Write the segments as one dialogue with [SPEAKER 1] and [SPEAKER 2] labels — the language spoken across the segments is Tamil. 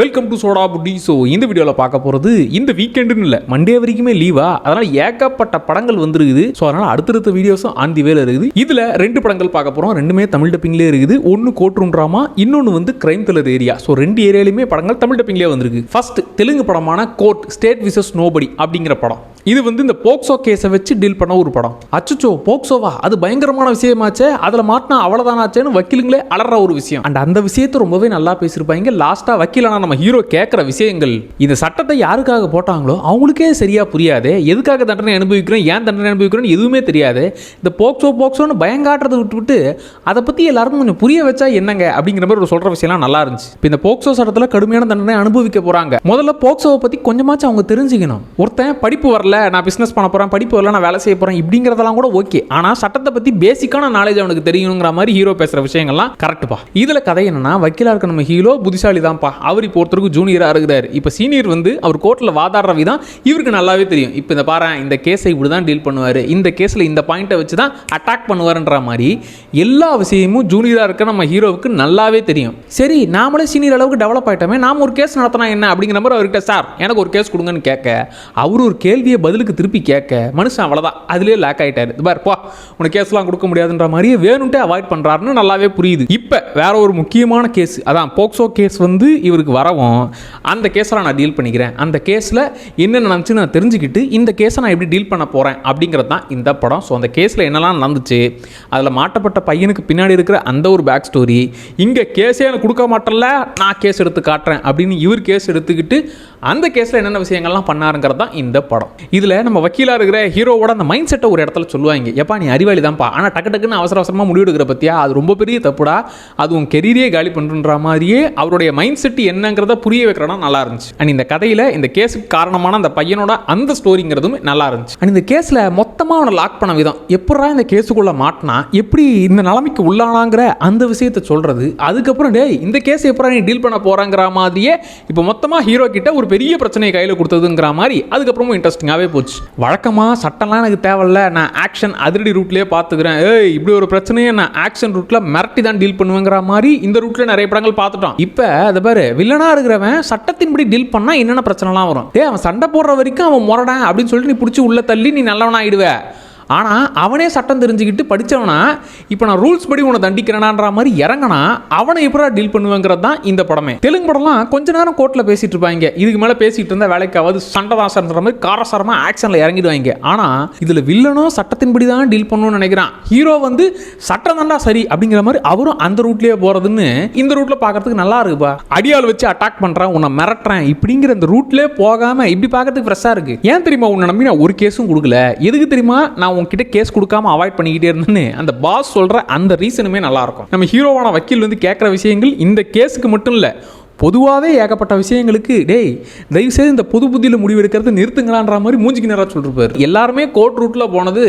[SPEAKER 1] வெல்கம் டு சோடா புட்டி ஸோ இந்த வீடியோவில் பார்க்க போகிறது இந்த வீக்கெண்டுன்னு இல்லை. மண்டே வரைக்குமே லீவா அதனால் ஏகப்பட்ட படங்கள் வந்துருக்குது. ஸோ அதனால் அடுத்தடுத்த வீடியோஸும் ஆன் தி வேலை இருக்குது. இதில் ரெண்டு படங்கள் பார்க்க போகிறோம் ரெண்டுமே தமிழ் டப்பிங்லேயே இருக்குது. ஒன்று கோட்ரூம் ட்ராமா இன்னொன்று வந்து கிரைம் த்ரில்லர் ஏரியா ஸோ ரெண்டு ஏரியாலையுமே படங்கள் தமிழ் டப்பிங்லேயே வந்திருக்கு. ஃபர்ஸ்ட் தெலுங்கு படமான கோர்ட் ஸ்டேட் விசஸ் நோபடி அப்படிங்கிற படம். இது வந்து இந்த போக்சோ கேஸை வச்சு டீல் பண்ண ஒரு படம். அச்சச்சோ போக்சோவா? அது பயங்கரமான விஷயமாச்சே. அதில் மாட்டினா அவ்வளோதானாச்சேன்னு வக்கீலுங்களே அலற ஒரு விஷயம். அண்ட் அந்த விஷயத்தை ரொம்பவே நல்லா பேசியிருப்பாங்க. லாஸ்ட்டாக வக்கீலானா நம்ம ஹீரோ கேட்குற விஷயங்கள். இந்த சட்டத்தை யாருக்காக போட்டாங்களோ அவங்களுக்கே சரியாக புரியாது. எதுக்காக தண்டனை அனுபவிக்கிறோம்? ஏன் தண்டனை அனுபவிக்கிறோம் எதுவுமே தெரியாது. இந்த போக்சோ போக்சோன்னு பயங்காட்டுறதை விட்டுவிட்டு அதை பற்றி எல்லாருக்கும் கொஞ்சம் புரிய வச்சா என்னங்க அப்படிங்கிற மாதிரி ஒரு சொல்கிற விஷயம்லாம் நல்லா இருந்துச்சு. இப்போ இந்த போக்சோ சட்டத்தில் கடுமையான தண்டனை அனுபவிக்க போகிறாங்க முதல்ல போக்சோவை பற்றி கொஞ்சமாச்சும் அவங்க தெரிஞ்சுக்கணும். ஒருத்தன் படிப்பு வரல. நான் பிஸ்னஸ் பண்ண போகிறேன் படிப்பு வரல நான் வேலை செய்ய போகிறேன் இப்படிங்கிறதெல்லாம் கூட ஓகே ஆனால் சட்டத்தை பற்றி பேசிக்கான நாலேஜ் அவனுக்கு தெரியணுங்கிற மாதிரி ஹீரோ பேசுகிற விஷயங்கள்லாம் கரெக்டுப்பா இதில் கதை என்னன்னா வக்கீலாக இருக்க நம்ம ஹீரோ புத்திசாலி தான்ப்பா அவர் இப்போ ஒருத்தருக்கு ஜூனியராக இருக்கிறார். இப்போ சீனியர் வந்து அவர் கோர்ட்டில் வாதாடுற விதம் இவருக்கு நல்லாவே தெரியும். இப்போ இந்த பாரு இந்த கேஸை இப்படி தான் டீல் பண்ணுவார். இந்த கேஸில் இந்த பாயிண்ட்டை வச்சு தான் அட்டாக் பண்ணுவாருன்ற மாதிரி எல்லா விஷயமும் ஜூனியராக இருக்க நம்ம ஹீரோவுக்கு நல்லாவே தெரியும். சரி நாமளே சீனியர் அளவுக்கு டெவலப் ஆகிட்டோமே நாம் ஒரு கேஸ் நடத்தினா என்ன அப்படிங்கிற மாதிரி அவர்கிட்ட சார் எனக்கு ஒரு கேஸ் கொடுங்கன்னு கேட்க அவர் ஒரு கேள்வியை பதிலுக்கு திருப்பி கேட்க மனுஷன் அவ்வளோதான் அதுலேயே லேக் ஆகிட்டாரு பார் பா உனக்கு கேஸ்லாம் கொடுக்க முடியாதுன்ற மாதிரியே வேணும்ட்டே அவாய்ட் பண்ணுறாருன்னு நல்லாவே புரியுது. இப்போ வேற ஒரு முக்கியமான கேஸ் அதான் போக்சோ கேஸ் வந்து இவருக்கு வரவும் அந்த கேஸில் நான் டீல் பண்ணிக்கிறேன். அந்த கேஸில் என்ன நடந்துச்சு நான் தெரிஞ்சுக்கிட்டு இந்த கேஸை நான் எப்படி டீல் பண்ண போகிறேன் அப்படிங்கிறது தான் இந்த படம். ஸோ அந்த கேஸில் என்னெல்லாம் நடந்துச்சு அதில் மாட்டப்பட்ட பையனுக்கு பின்னாடி இருக்கிற அந்த ஒரு பேக் ஸ்டோரி இங்கே கேஸே எனக்கு கொடுக்க மாட்டேன்ல நான் கேஸ் எடுத்து காட்டுறேன் அப்படின்னு இவர் கேஸ் எடுத்துக்கிட்டு அந்த கேஸில் என்னென்ன விஷயங்கள்லாம் பண்ணாருங்கிறது தான் இந்த படம். இதில் நம்ம வக்கீலாக இருக்கிற ஹீரோவோட அந்த மைண்ட் செட்டை ஒரு இடத்துல சொல்லுவாங்க. எப்பா நீ அறிவாளி தான்ப்பா ஆனால் டக்கு டக்குன்னு அவசர அவசரமாக முடிவெடுக்கிற பற்றியா அது ரொம்ப பெரிய தப்புடா. அது உன் கெரியரே காலி பண்ணுற மாதிரியே அவருடைய மைண்ட் செட் என்னங்கிறத புரிய வைக்கிறனா நல்லா இருந்துச்சு. அண்ட் இந்த கதையில் இந்த கேஸுக்கு காரணமான அந்த பையனோட அந்த ஸ்டோரிங்கிறதும் நல்லா இருந்துச்சு. அண்ட் இந்த கேஸில் மொத்த மொத்தமாக அவனை லாக் பண்ண விதம். எப்படா இந்த கேஸுக்குள்ளே மாட்டினா எப்படி இந்த நிலைமைக்கு உள்ளானாங்கிற அந்த விஷயத்தை சொல்கிறது அதுக்கப்புறம் டேய் இந்த கேஸ் எப்படா நீ டீல் பண்ண போகிறாங்கிற மாதிரியே இப்போ மொத்தமாக ஹீரோ கிட்ட ஒரு பெரிய பிரச்சனையை கையில் கொடுத்ததுங்கிற மாதிரி அதுக்கப்புறமும் இன்ட்ரெஸ்டிங்காகவே போச்சு. வழக்கமாக சட்டம்லாம் எனக்கு தேவையில்ல. நான் ஆக்ஷன் அதிரடி ரூட்லேயே பார்த்துக்கிறேன். ஏய் இப்படி ஒரு பிரச்சனையை நான் ஆக்ஷன் ரூட்டில் மிரட்டி தான் டீல் பண்ணுவேங்கிற மாதிரி இந்த ரூட்டில் நிறைய படங்கள் பார்த்துட்டோம் இப்போ அதை பாரு வில்லனாக இருக்கிறவன் சட்டத்தின்படி டீல் பண்ணால் என்னென்ன பிரச்சனைலாம் வரும்? ஏ அவன் சண்டை போடுற வரைக்கும் அவன் முரடான் அப்படின்னு சொல்லிட்டு நீ பிடிச்சி உள்ள தள்ளி நீ ạ ஆனால் அவனே சட்டம் தெரிஞ்சுக்கிட்டு படித்தவனா இப்போ நான் ரூல்ஸ் படி உன்னை தண்டிக்கிறேனான்ற மாதிரி இறங்கினா அவனை எப்படா டீல் பண்ணுவேங்கிறது தான் இந்த படமே. தெலுங்கு படம்லாம் கொஞ்ச நேரம் கோர்ட்டில் பேசிட்டு இருப்பாங்க. இதுக்கு மேலே பேசிட்டு இருந்தால் வேலைக்காவது சண்டதாசன்ற மாதிரி காரசாரமாக ஆக்ஷனில் இறங்கிடுவாங்க. ஆனால் இதில் வில்லனும் சட்டத்தின்படி தான் டீல் பண்ணணும்னு நினைக்கிறான். ஹீரோ வந்து சட்டம் தாண்டா சரி அப்படிங்கிற மாதிரி அவரும் அந்த ரூட்லேயே போகிறதுன்னு இந்த ரூட்டில் பார்க்கறதுக்கு நல்லா இருக்குப்பா. அடியால் வச்சு அட்டாக் பண்ணுறேன் உன்னை மிரட்டுறேன். இப்படிங்கிற அந்த ரூட்லேயே போகாமல் இப்படி பார்க்கறதுக்கு ஃப்ரெஷ்ஷாக இருக்கு. ஏன் தெரியுமா உன்னை நம்பி நான் ஒரு கேஸும் கொடுக்கல. எதுக்கு தெரியுமா? நான் உங்ககிட்ட கேஸ் கொடுக்காம அவாய்ட் பண்ணிக்கிட்டே இருந்தேன்னு அந்த பாஸ் சொல்கிற அந்த ரீசனுமே நல்லாயிருக்கும். நம்ம ஹீரோவான வக்கீல் வந்து கேட்குற விஷயங்கள் இந்த கேஸுக்கு மட்டும் இல்லை பொதுவாகவே ஏகப்பட்ட விஷயங்களுக்கு டேய் தயவுசெய்து இந்த புது புதியில் முடிவு எடுக்கிறது நிறுத்துங்களான்ற மாதிரி மூஞ்சிக்கு நேராக சொல்லிருப்பார். எல்லாருமே கோர்ட் ரூட்டில் போனது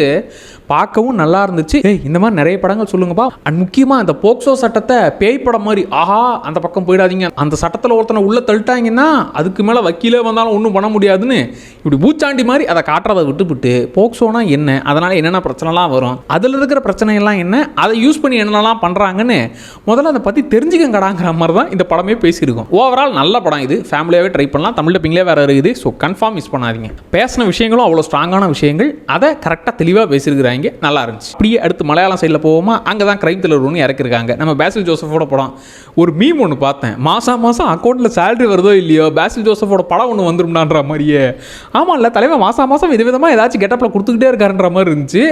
[SPEAKER 1] பார்க்கவும் நல்லா இருந்துச்சு. ஏய் இந்த மாதிரி நிறைய படங்கள் சொல்லுங்கப்பா. அண்ட் முக்கியமாக அந்த போக்சோ சட்டத்தை பேய் படம் மாதிரி ஆஹா அந்த பக்கம் போயிடாதீங்க. அந்த சட்டத்தில் ஒருத்தனை உள்ளே தள்ளிட்டாங்கன்னா அதுக்கு மேலே வக்கீலே வந்தாலும் ஒன்றும் பண்ண முடியாதுன்னு இப்படி பூச்சாண்டி மாதிரி அதை காட்டுறதை விட்டுவிட்டு போக்சோனா என்ன? அதனால் என்னென்ன பிரச்சனைலாம் வரும்? அதில் இருக்கிற பிரச்சனையெல்லாம் என்ன? அதை யூஸ் பண்ணி என்னென்னலாம் பண்ணுறாங்கன்னு முதல்ல அதை பற்றி தெரிஞ்சுக்கங்கடாங்கிற மாதிரி தான் இந்த படமே பேசியிருக்கோம். ஓவரால் நல்ல படம் இது. ஃபேமிலியாகவே ட்ரை பண்ணலாம். தமிழ் டப்பிங்லேயே வேறு இருக்குது. ஸோ கன்ஃபார்ம் மிஸ் பண்ணாதீங்க. பேசின விஷயங்களும் அவ்வளோ ஸ்ட்ராங்கான விஷயங்கள். அதை கரெக்டாக தெளிவாக பேசியிருக்கிறாங்க. நல்லா இருந்துச்சு. இப்படியே அடுத்து மலையாளம் சைடில் போவோமா அங்கே தான் கிரைம் த்ரில்லர் ஒன்று இறக்கிருக்காங்க. நம்ம பேசில் ஜோசஃபோட படம். ஒரு மீம் ஒன்று பார்த்தேன். மாதம் மாதம் அக்கௌண்ட்டில் சேலரி வருதோ இல்லையோ பேசில் ஜோசஃபோட படம் ஒன்று வந்துரும்னான்ற மாதிரியே. ஆமாம் இல்லை தலைவன் மாதம் மாதம் விதவிதமாக ஏதாச்சும் கெட்டப்பில் கொடுத்துக்கிட்டே இருக்காருன்ற மாதிரி இருந்துச்சு.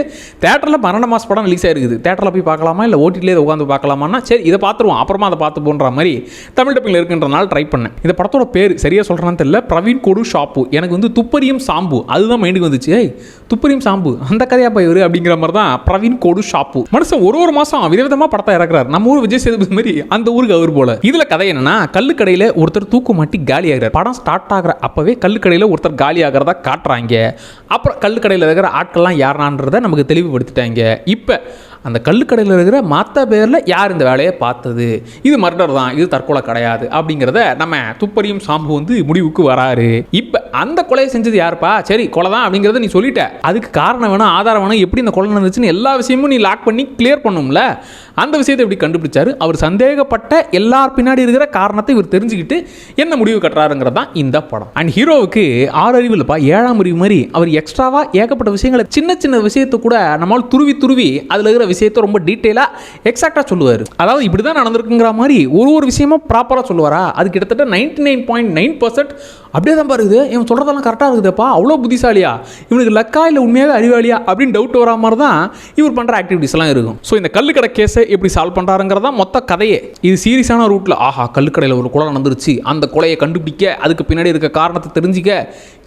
[SPEAKER 1] தேட்டரில் பன்னெண்டு மாதம் படம் ரிலீஸ் ஆயிருக்குது. தேட்டரில் போய் பார்க்கலாமா இல்லை ஓட்டிலே உட்காந்து பார்க்கலாமான்னா சரி இதை பார்த்துருவோம். அப்புறமா அதை பார்த்து போன்ற மாதிரி தமிழ் டப்பிங்கில் இருக்குன்றனால ட்ரை பண்ணேன். இந்த படத்தோட பேர் சரியாக சொல்கிறேன்னு தெரியல. பிரவீன் கொடு ஷாப்பு எனக்கு வந்து துப்பரியும் சாம்பு. அதுதான் மைண்டுக்கு வந்துச்சு. ஏய் துப்பரியும் சாம்பு. அந்த கதையாக போய் அப்படிங்கிற மாதிரி தான் பிரவீன் கோடு ஷாப்பு. மனுஷன் ஒரு ஒரு மாசம் விதவிதமா படத்தை இறக்குறாரு. நம்ம ஊர் விஜய் சேதுபதி மாதிரி அந்த ஊருக்கு அவர் போல. இதுல கதை என்னன்னா கல்லுக்கடையில ஒருத்தர் தூக்கு மாட்டி காலி ஆகிறார். படம் ஸ்டார்ட் ஆகிற அப்பவே கல்லுக்கடையில் ஒருத்தர் காலி ஆகிறதா காட்டுறாங்க. அப்புறம் கல்லுக்கடையில் இருக்கிற ஆட்கள்லாம் யாருனான்றதை நமக்கு தெளிவுபடுத்திட்டாங்க. இப்போ அந்த கல்லுக்கடையில் இருக்கிற மற்ற பேரில் யார் இந்த வேலையை பார்த்தது? இது மர்டர் தான் இது தற்கொலை கிடையாது அப்படிங்கிறத நம்ம துப்பறியும் சாம்பு வந்து முடிவுக்கு வராரு. இப்போ அந்த கொலையை செஞ்சது யாருப்பா? சரி கொலை தான் அப்படிங்கிறத நீ சொல்லிட்ட. அதுக்கு காரணம் வேணும் ஆதாரம் வேணும் எப்படி இந்த கொலை நடந்துச்சுன்னு எல்லா விஷயமும் நீ லாக் பண்ணி கிளியர் பண்ணும்ல? அந்த விஷயத்தை எப்படி கண்டுபிடிச்சாரு? அவர் சந்தேகப்பட்ட எல்லார் பின்னாடி இருக்கிற காரணத்தை இவர் தெரிஞ்சுக்கிட்டு என்ன முடிவு கட்டுறாருங்கிறது தான் இந்த படம். அண்ட் ஹீரோவுக்கு ஆறு அறிவு இல்லைப்பா ஏழாம் அறிவு மாதிரி. அவர் எக்ஸ்ட்ராவாக ஏகப்பட்ட விஷயங்களை சின்ன சின்ன விஷயத்தை கூட நம்மால் துருவி துருவி அதில் இருக்கிற விஷயத்தை ரொம்ப டீட்டெயிலாக எக்ஸாக்டாக சொல்லுவார். அதாவது இப்படி தான் நடந்திருக்குங்கிற மாதிரி ஒரு ஒரு விஷயமும் ப்ராப்பராக சொல்லுவாரா? அது கிட்டத்தட்ட ninety nine point nine percent அப்படியே தான் பாருது இவன் சொல்கிறதெல்லாம் கரெக்டாக இருக்குதுப்பா. அவ்வளோ புத்திசாலியா. இவனுக்கு லக்கா இல்லை உண்மையாகவே அறிவாளியா அப்படின்னு டவுட் வரா மாதிரி தான் இவர் பண்ணுற ஆக்டிவிட்டிஸ்லாம் இருக்கும். ஸோ இந்த கல்லுக்கடை கேஸை எப்படி சால்வ் பண்ணுறாருங்கிறதா மொத்த கதையே. இது சீரியஸான ரூட்டில் ஆஹா கல்லுக்கடையில் ஒரு கொலை நடந்துருச்சு. அந்த கொலையை கண்டுபிடிக்க அதுக்கு பின்னாடி இருக்க காரணத்தை தெரிஞ்சுக்க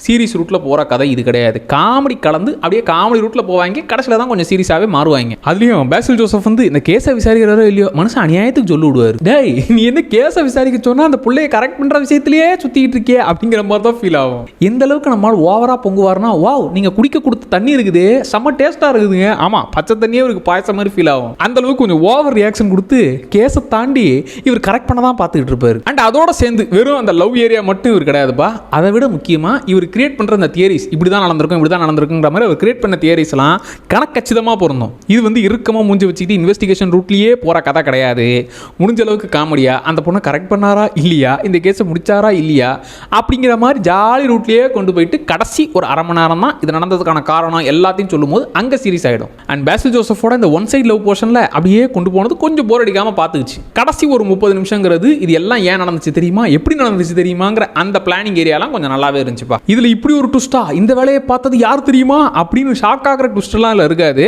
[SPEAKER 1] சீரியஸ் ரூட்டில் போகிற கதை இது கிடையாது. காமெடி கலந்து அப்படியே காமெடி ரூட்டில் போவாங்க. கடைசியில் தான் கொஞ்சம் சீரியஸாகவே மாறுவாங்க. அதுலேயும் பேசில் ஜோசப் வந்து இந்த கேஸை விசாரிக்கிறாரோ இல்லையோ? மனுஷன் அநியாயத்துக்கு சொல்லி விடுவார். டேய் நீ என்ன கேஸை விசாரிக்க சொன்னால் அந்த பிள்ளைய கரெக்ட் பண்ணுற விஷயத்திலேயே சுற்றிக்கிட்டு இருக்கே அப்படிங்கிற மாதிரி தான் ஃபீல் ஆகும். எந்த அளவுக்கு நம்மளால் ஓவராக பொங்குவார்னா வாவ் நீங்கள் குடிக்க கொடுத்த தண்ணி இருக்குது. செம்ம டேஸ்ட்டாக இருக்குதுங்க. ஆமாம் பச்சை தண்ணியே இவருக்கு பாயசம் மாதிரி ஃபீல் ஆகும். அந்த அளவுக்கு கொஞ்சம் ஓவர் ரியாக்ஷன் கொடுத்து கேஸை தாண்டி இவர் கரெக்ட் பண்ண தான் பார்த்துக்கிட்டு இருப்பார். அண்ட் அதோட சேர்ந்து வெறும் அந்த லவ் ஏரியா மட்டும் இவர் கிடையாதுப்பா. அதை விட முக்கியமாக இவர் கிரியேட் பண்ணுற அந்த தியரிஸ் இப்படி தான் நடந்திருக்கும் இப்படி தான் நடந்திருக்குங்கிற மாதிரி அவர் கிரியேட் பண்ண தியரிஸ்லாம் கணக்கச்சிதமாக பொருந்தும். இது வந்து இறுக்கமாக மூஞ்சி வச்சுக்கிட்டு இன்வெஸ்டிகேஷன் ரூட்லேயே போகிற கதை கிடையாது. முடிஞ்ச அளவுக்கு காமெடியா அந்த பொண்ணை கரெக்ட் பண்ணாரா இல்லையா இந்த கேஸை முடிச்சாரா இல்லையா அப்படிங்கிற மாதிரி ஜாலி ரூட்லேயே கொண்டு போயிட்டு கடைசி ஒரு அரை மணி நேரம் தான் இது நடந்ததுக்கான காரணம் எல்லாத்தையும் சொல்லும்போது அங்கே சீரியஸ் ஆகிடும் அண்ட் பேசில் ஜோசஃபோட இந்த ஒன் சைட் லவ் போர்ஷனில் அப்படியே கொண்டு போனது கொஞ்சம் போர் அடிக்காமல் பார்த்துக்குச்சு. கடைசி ஒரு முப்பது நிமிஷங்கிறது இது எல்லாம் ஏன் நடந்துச்சு தெரியுமா? எப்படி நடந்துச்சு தெரியுமாங்கிற அந்த பிளானிங் ஏரியாலாம் கொஞ்சம் நல்லாவே இருந்துச்சுப்பா. இதில் இப்படி ஒரு ட்விஸ்டா இந்த வேலையை பார்த்தது யார் தெரியுமா? அப்படின்னு ஷாக் ஆகிற ட்விஸ்ட்லாம் இல்லை இருக்காது.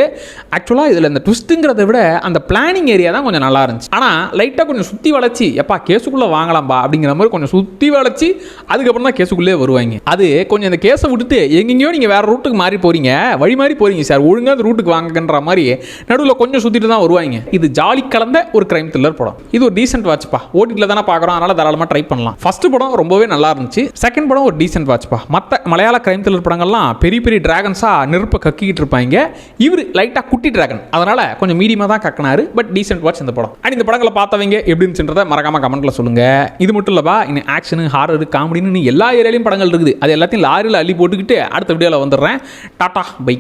[SPEAKER 1] ஆக்சுவலாக இதில் இந்த ட்விஸ்ட்டுங்கிறத விட அந்த பிளானிங் ஏரியா தான் கொஞ்சம் நல்லா இருந்துச்சு. ஆனால் லைட்டாக கொஞ்சம் சுற்றி வளைச்சி எப்பா கேஸுக்குள்ளே வாங்கலாம்பா? அப்படிங்கிற மாதிரி கொஞ்சம் சுற்றி வளைச்சி அதுக்கப்புறம் தான் கேஸுக்குள்ளே வருவாங்க. அது கொஞ்சம் இந்த கேஸை விட்டுட்டு எங்கெங்கேயோ நீங்கள் வேறு ரூட்டுக்கு மாறி போகிறீங்க வழி மாறி போகிறீங்க சார். ஒழுங்காக அந்த ரூட்டுக்கு வாங்கன்ற மாதிரி நடுவில் கொஞ்சம் சுற்றிட்டு தான் வருவாங்க. இது ஜாலி கலந்த ஒரு கிரைம் த்ரில்லர் படம். இது ஒரு டீசென்ட் வாட்ச்ப்பா ஓடிட்டில் தானே பார்க்குறோம். அதனால் தாராளமாக ட்ரை பண்ணலாம். ஃபர்ஸ்ட் படம் ரொம்பவே நல்லா இருந்துச்சு. செகண்ட் படம் ஒரு டீசென்ட் வாட்ச்ப்பா மற்ற மலையாள கிரைம் த்ரில்லர் படங்கள்லாம் பெரிய பெரிய டிராகன்ஸாக நெருப்பை கக்கிக்கிட்டு இருப்பாங்க. இவர் லைட்டாக குட்டி டிராகன் அதனால் கொஞ்சம் மீடியமாக தான் கக்கினாரு. பட் டீசென்ட் வாட்ச் இந்த படம். அண்ட் இந்த படங்களை பார்த்தவங்க எப்படி இருந்துச்சுன்றதை மறக்காமல் கமெண்ட்டில் சொல்லுங்கள் இது மட்டும் இல்லைப்பா இன்னும் ஆக்ஷனு ஹாரர் காமெடின்னு எல்லா ஏரியாலையும் படங்கள் இருக்குது. அது எல்லாத்தையும் லாரியில் அள்ளி போட்டுக்கிட்டு அடுத்த வீடியோவில் வந்துடுறேன். Tata bye